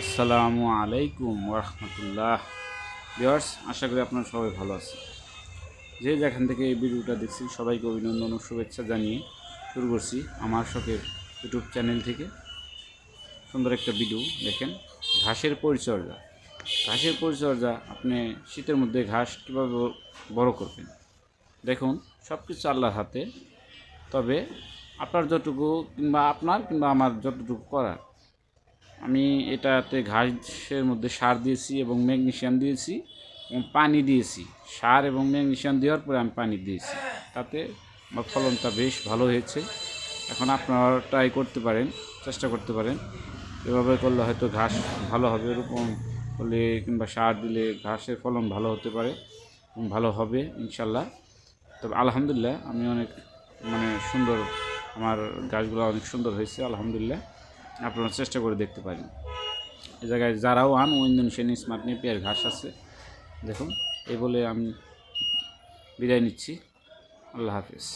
আসসালামু আলাইকুম রহমতুল্লাহ ভিওয়ার্স আশা করি আপনারা সবাই ভালো আছেন। যে যেখান থেকে এই ভিডিওটা দেখছি সবাইকে অভিনন্দন ও শুভেচ্ছা জানিয়ে শুরু করছি আমার শখের ইউটিউব চ্যানেল থেকে। সুন্দর একটা ভিডিও, দেখেন, ঘাসের পরিচর্যা। ঘাসের পরিচর্যা, আপনি শীতের মধ্যে ঘাস কীভাবে বড় করবেন? দেখুন সব কিছু আল্লাহর হাতে। তবে আপনার যতটুকু কিংবা আপনার কিংবা আমার যতটুকু করার আমি এটাতে ঘাসের মধ্যে সার দিয়েছি এবং ম্যাগনেশিয়াম দিয়েছি এবং পানি দিয়েছি। সার এবং ম্যাগনেশিয়াম দেওয়ার পরে আমি পানি দিয়েছি। তাতে আমার ফলনটা বেশ ভালো হয়েছে। এখন আপনারা ট্রাই করতে পারেন, চেষ্টা করতে পারেন। এভাবে করলে হয়তো ঘাস ভালো হবে এরকম করলে কিংবা সার দিলে ঘাসের ফলন ভালো হতে পারে এবং ভালো হবে, ইনশাল্লাহ। তবে আলহামদুলিল্লাহ, আমি অনেক মানে সুন্দর, আমার গাছগুলো অনেক সুন্দর হয়েছে, আলহামদুলিল্লাহ। আপনারা চেষ্টা করে দেখতে পারেন। এ জায়গায় যারাও আন ও ইন্দোনেশিয়ান স্মার্ট নেপিয়ার ঘাস আছে। দেখুন, এই বলে আমি বিদায় নিচ্ছি। আল্লাহ হাফিজ।